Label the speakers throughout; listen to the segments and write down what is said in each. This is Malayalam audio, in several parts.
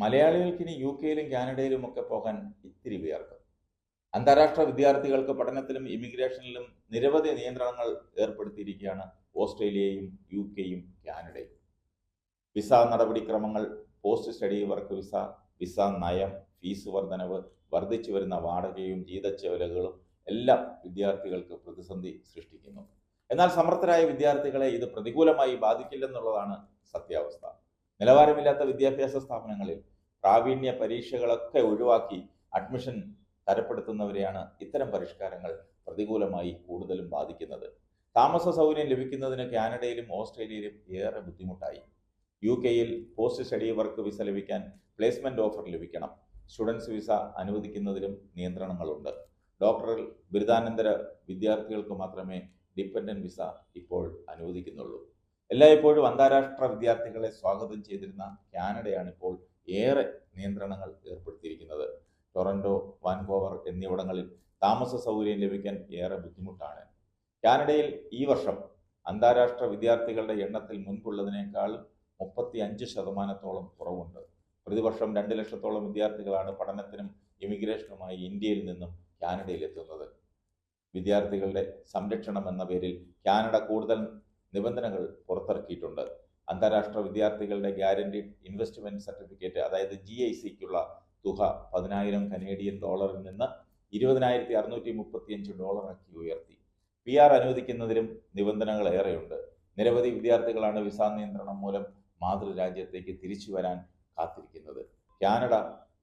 Speaker 1: മലയാളികൾക്ക് ഇനി യു കെയിലും കാനഡയിലും ഒക്കെ പോകാൻ ഇത്തിരി വിയർക്കും. അന്താരാഷ്ട്ര വിദ്യാർത്ഥികൾക്ക് പഠനത്തിലും ഇമിഗ്രേഷനിലും നിരവധി നിയന്ത്രണങ്ങൾ ഏർപ്പെടുത്തിയിരിക്കുകയാണ് ഓസ്ട്രേലിയയും യു കെയും കാനഡയും. വിസ നടപടിക്രമങ്ങൾ post study work visa visa നയം ഫീസ് വർധനവ് വർദ്ധിച്ചു വരുന്ന വാടകയും ജീതച്ചെലവുകളും എല്ലാം വിദ്യാർത്ഥികൾക്ക് പ്രതിസന്ധി സൃഷ്ടിക്കുന്നു. എന്നാൽ സമർത്ഥരായ വിദ്യാർത്ഥികളെ ഇത് പ്രതികൂലമായി ബാധിക്കില്ലെന്നുള്ളതാണ് സത്യാവസ്ഥ. നിലവാരമില്ലാത്ത വിദ്യാഭ്യാസ സ്ഥാപനങ്ങളിൽ പ്രാവീണ്യ പരീക്ഷകളൊക്കെ ഒഴിവാക്കി അഡ്മിഷൻ തരപ്പെടുത്തുന്നവരെയാണ് ഇത്തരം പരിഷ്കാരങ്ങൾ പ്രതികൂലമായി കൂടുതലും ബാധിക്കുന്നത്. താമസ സൗകര്യം ലഭിക്കുന്നതിന് കാനഡയിലും ഓസ്ട്രേലിയയിലും ഏറെ ബുദ്ധിമുട്ടായി. യു കെയിൽ പോസ്റ്റ് സ്റ്റഡി വർക്ക് വിസ ലഭിക്കാൻ പ്ലേസ്മെന്റ് ഓഫർ ലഭിക്കണം. സ്റ്റുഡൻസ് വിസ അനുവദിക്കുന്നതിലും നിയന്ത്രണങ്ങളുണ്ട്. ഡോക്ടറൽ ബിരുദാനന്തര വിദ്യാർത്ഥികൾക്ക് മാത്രമേ ഡിപ്പെൻഡന്റ് വിസ ഇപ്പോൾ അനുവദിക്കുന്നുള്ളൂ. എല്ലായ്പ്പോഴും അന്താരാഷ്ട്ര വിദ്യാർത്ഥികളെ സ്വാഗതം ചെയ്തിരുന്ന കാനഡയാണ് ഇപ്പോൾ ഏറെ നിയന്ത്രണങ്ങൾ ഏർപ്പെടുത്തിയിരിക്കുന്നത്. ടൊറന്റോ വാൻകോവർ എന്നിവിടങ്ങളിൽ താമസ സൗകര്യം ലഭിക്കാൻ ഏറെ ബുദ്ധിമുട്ടാണ്. കാനഡയിൽ ഈ വർഷം അന്താരാഷ്ട്ര വിദ്യാർത്ഥികളുടെ എണ്ണത്തിൽ മുൻപുള്ളതിനേക്കാൾ മുപ്പത്തി അഞ്ച് ശതമാനത്തോളം കുറവുണ്ട്. പ്രതിവർഷം രണ്ട് ലക്ഷത്തോളം വിദ്യാർത്ഥികളാണ് പഠനത്തിനും ഇമിഗ്രേഷനുമായി ഇന്ത്യയിൽ നിന്നും കാനഡയിൽ എത്തുന്നത് വിദ്യാർത്ഥികളുടെ സംരക്ഷണം എന്ന പേരിൽ കാനഡ കൂടുതൽ നിബന്ധനകൾ പുറത്തിറക്കിയിട്ടുണ്ട്. അന്താരാഷ്ട്ര വിദ്യാർത്ഥികളുടെ ഗ്യാരണ്ടീഡ് ഇൻവെസ്റ്റ്മെന്റ് സർട്ടിഫിക്കറ്റ് അതായത് ജി ഐ സിക്കുള്ള തുക പതിനായിരം കനേഡിയൻ ഡോളറിൽ നിന്ന് ഇരുപതിനായിരത്തി അറുന്നൂറ്റി മുപ്പത്തിയഞ്ച് ഡോളറാക്കി ഉയർത്തി. പി ആർ അനുവദിക്കുന്നതിലും നിബന്ധനകൾ ഏറെയുണ്ട്. നിരവധി വിദ്യാർത്ഥികളാണ് വിസ നിയന്ത്രണം മൂലം മാതൃരാജ്യത്തേക്ക് തിരിച്ചു വരാൻ കാത്തിരിക്കുന്നത്. കാനഡ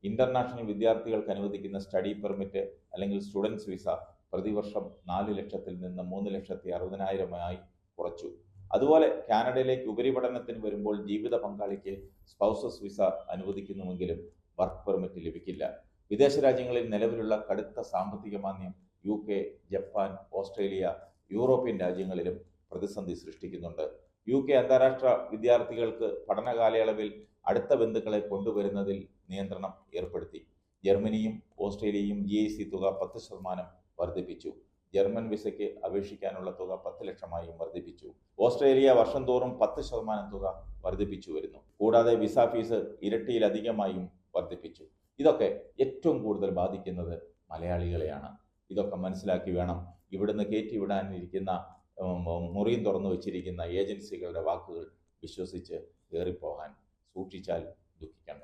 Speaker 1: ഇന്റർനാഷണൽ വിദ്യാർത്ഥികൾക്ക് അനുവദിക്കുന്ന സ്റ്റഡി പെർമിറ്റ് അല്ലെങ്കിൽ സ്റ്റുഡൻസ് വിസ പ്രതിവർഷം നാല് ലക്ഷത്തിൽ നിന്ന് മൂന്ന് ലക്ഷത്തി അറുപതിനായിരമായി കുറച്ചു. അതുപോലെ കാനഡയിലേക്ക് ഉപരിപഠനത്തിന് വരുമ്പോൾ ജീവിത പങ്കാളിക്ക് സ്പൗസസ് വിസ അനുവദിക്കുന്നുവെങ്കിലും വർക്ക് പെർമിറ്റ് ലഭിക്കില്ല. വിദേശ രാജ്യങ്ങളിൽ നിലവിലുള്ള കടുത്ത സാമ്പത്തിക മാന്യം U K Japan Australia European രാജ്യങ്ങളിലും പ്രതിസന്ധി സൃഷ്ടിക്കുന്നുണ്ട്. യു കെ അന്താരാഷ്ട്ര വിദ്യാർത്ഥികൾക്ക് പഠനകാലയളവിൽ അടുത്ത ബന്ധുക്കളെ കൊണ്ടുവരുന്നതിൽ നിയന്ത്രണം ഏർപ്പെടുത്തി. ജർമ്മനിയും ഓസ്ട്രേലിയയും ജി ഐ സി തുക പത്ത് ശതമാനം വർദ്ധിപ്പിച്ചു. ജർമ്മൻ വിസയ്ക്ക് അപേക്ഷിക്കാനുള്ള തുക പത്ത് ലക്ഷമായും വർദ്ധിപ്പിച്ചു. ഓസ്ട്രേലിയ വർഷം തോറും പത്ത് ശതമാനം തുക വർദ്ധിപ്പിച്ചു വരുന്നു. കൂടാതെ വിസ ഫീസ് ഇരട്ടിയിലധികമായും വർദ്ധിപ്പിച്ചു. ഇതൊക്കെ ഏറ്റവും കൂടുതൽ ബാധിക്കുന്നത് മലയാളികളെയാണ്. ഇതൊക്കെ മനസ്സിലാക്കി വേണം ഇവിടുന്ന് കയറ്റി വിടാനിരിക്കുന്ന മുറിയും തുറന്നു വച്ചിരിക്കുന്ന ഏജൻസികളുടെ വാക്കുകൾ വിശ്വസിച്ച് കയറിപ്പോകാൻ സൂക്ഷിച്ചാൽ ദുഃഖിക്കേണ്ട.